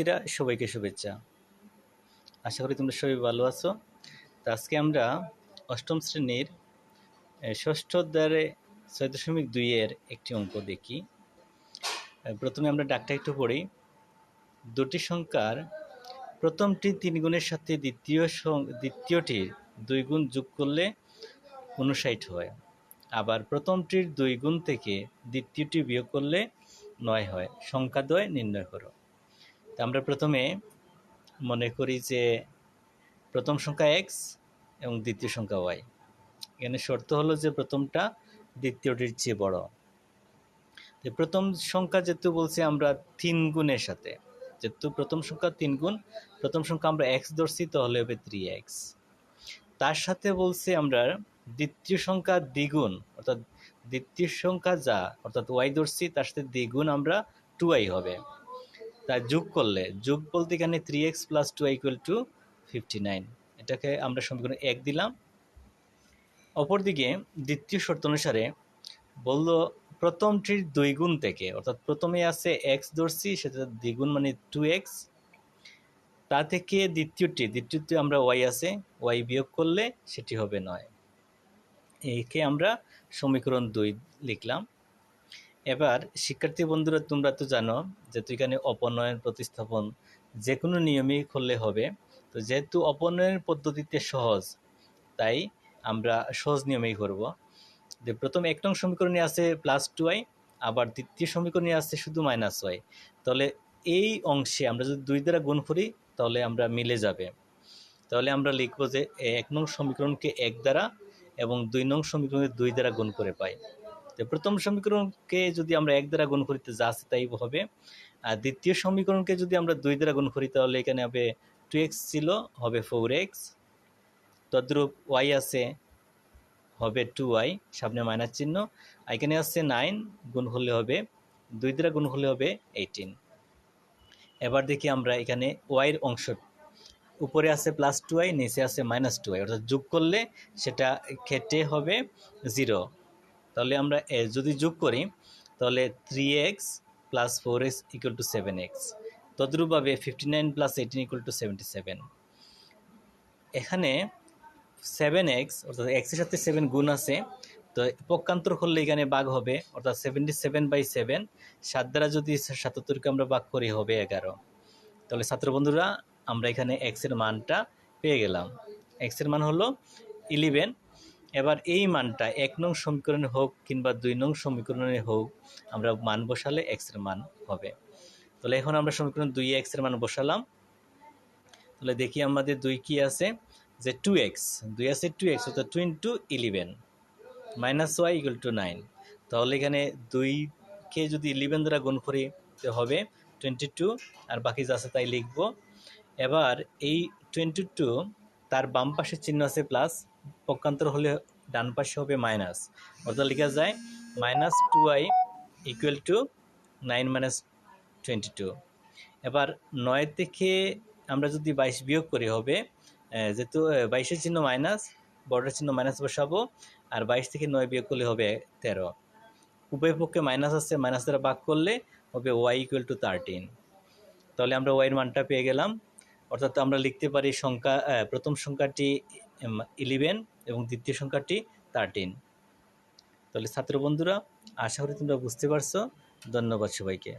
শিক্ষার্থীরা সবাইকে শুভেচ্ছা। আশা করি তোমরা সবাই ভালো আছো। তো আজকে আমরা অষ্টম শ্রেণির ষষ্ঠ অধ্যায়ে ছয় দশমিক দুইয়ের একটি অঙ্ক দেখি। প্রথমে আমরা ডাকটা একটু পড়ি। দুটি সংখ্যার প্রথমটি তিন গুণের সাথে দ্বিতীয় দ্বিতীয়টির দুই গুণ যোগ করলে উনষাট হয়। আবার প্রথমটির দুই গুণ থেকে দ্বিতীয়টি বিয়োগ করলে নয় হয়। সংখ্যা দ্বয় নির্ণয় করো। আমরা প্রথমে মনে করি যে প্রথম সংখ্যা এক্স এবং দ্বিতীয় সংখ্যা ওয়াই এখানে শর্ত হলো যে প্রথমটা দ্বিতীয়টির চেয়ে বড়। তো প্রথম সংখ্যা যেহেতু বলছি আমরা তিন গুণের সাথে, যেহেতু প্রথম সংখ্যা তিন গুণ, প্রথম সংখ্যা আমরা এক্স ধরছি, তাহলে হবে থ্রি এক্স তার সাথে বলছে আমরা দ্বিতীয় সংখ্যা দ্বিগুণ, অর্থাৎ দ্বিতীয় সংখ্যা যা, অর্থাৎ ওয়াই ধরছি, তার সাথে দ্বিগুণ আমরা টু হবে। তা যোগ করলে, যোগ বলতে এখানে three X plus two equal to fifty nine এটাকে আমরা সমীকরণ এক দিলাম। অপরদিকে দ্বিতীয় শর্ত অনুসারে বলল প্রথমটির দুই গুণ থেকে, অর্থাৎ প্রথমে আছে এক্স ধরছি, সেটা দ্বিগুণ মানে টু এক্স তা থেকে দ্বিতীয়টি দ্বিতীয়টি আমরা ওয়াই আছে ওয়াই বিয়োগ করলে সেটি হবে নয়। একে আমরা সমীকরণ দুই লিখলাম। এবার শিক্ষার্থী বন্ধুরা, তোমরা তো জানো যেহেতু এখানে অপনয়ন প্রতিস্থাপন যে কোনো নিয়মেই করলে হবে। তো যেহেতু অপনয়ন পদ্ধতিতে সহজ, তাই আমরা সহজ নিয়মেই করব। যে প্রথম এক নং সমীকরণে আছে প্লাস টু ওয়াই আবার দ্বিতীয় সমীকরণে আছে শুধু মাইনাস ওয়াই তাহলে এই অংশে আমরা যদি দুই দ্বারা গুণ করি, তাহলে আমরা মিলে যাবে। তাহলে আমরা লিখব যে এক নং সমীকরণকে এক দ্বারা এবং দুই নং সমীকরণকে দুই দ্বারা গুণ করে পাই। প্রথম সমীকরণকে যদি আমরা এক দ্বারা গুণ করিতে যা আছে তাই হবে। আর দ্বিতীয় সমীকরণকে যদি আমরা দুই দ্বারা গুণ করি, তাহলে এখানে হবে টু এক্স ছিল, হবে ফোর এক্স তদ্রূপ ওয়াই আছে, হবে টু ওয়াই সামনে মাইনাস চিহ্ন। এখানে আছে নাইন গুণ হলে হবে, দুই দ্বারা গুণ হলে হবে এইটিন এবার দেখি আমরা এখানে ওয়াইয়ের অংশ, উপরে আছে প্লাস টু ওয়াই নিচে আছে মাইনাস টু ওয়াই অর্থাৎ যোগ করলে সেটা খেটে হবে জিরো তাহলে আমরা এ, যদি যোগ করি তাহলে three X plus four X equal to seven X তদ্রূপভাবে fifty nine plus eighteen equal to seventy seven এখানে সেভেন এক্স অর্থাৎ এক্সের সাথে সেভেন গুণ আছে তো পক্ষান্তর করলে এখানে বাঘ হবে অর্থাৎ সেভেন্টি সেভেন বাই সেভেন সাত দ্বারা যদি সাতাত্তরকে আমরা বাঘ করি হবে এগারো। তাহলে ছাত্র বন্ধুরা আমরা এখানে এক্সের মানটা পেয়ে গেলাম। এক্সের মান হলো ইলেভেন এবার এই মানটা এক নং সমীকরণে হোক কিংবা দুই নং সমীকরণে হোক, আমরা মান বসালে এক্সের মান হবে। তাহলে এখন আমরা সমীকরণ দুই এক্সের মান বসালাম। তাহলে দেখি আমাদের দুই কি আছে? যে টু এক্স দুই আছে টু এক্স অর্থাৎ two into eleven minus Y equal to nine তাহলে এখানে দুইকে যদি ইলেভেন দ্বারা গুণ করি হবে টোয়েন্টি টু আর বাকি যা আছে তাই লিখব। এবার এই টোয়েন্টি টু তার বাম পাশের চিহ্ন আছে প্লাস পক্ষান্তর হলে ডান পাশে হবে মাইনাস অর্থাৎ লেখা যায় minus two I equal to nine minus twenty two এবার নয় থেকে আমরা যদি বাইশ বিয়োগ করি হবে যেহেতু বাইশের চিহ্ন মাইনাস বড়ের চিহ্ন মাইনাস বসাবো, আর বাইশ থেকে নয় বিয়োগ করলে হবে তেরো। উভয় পক্ষে মাইনাস আছে মাইনাস দ্বারা ভাগ করলে হবে ওয়াই ইকুয়াল টু থার্টিন তাহলে আমরা ওয়াইয়ের মানটা পেয়ে গেলাম। অর্থাৎ আমরা লিখতে পারি সংখ্যা প্রথম সংখ্যাটি ইলেভেন এবং দ্বিতীয় সংখ্যাটি থার্টিন তাহলে ছাত্র বন্ধুরা আশা করি তোমরা বুঝতে পারছ। ধন্যবাদ সবাইকে।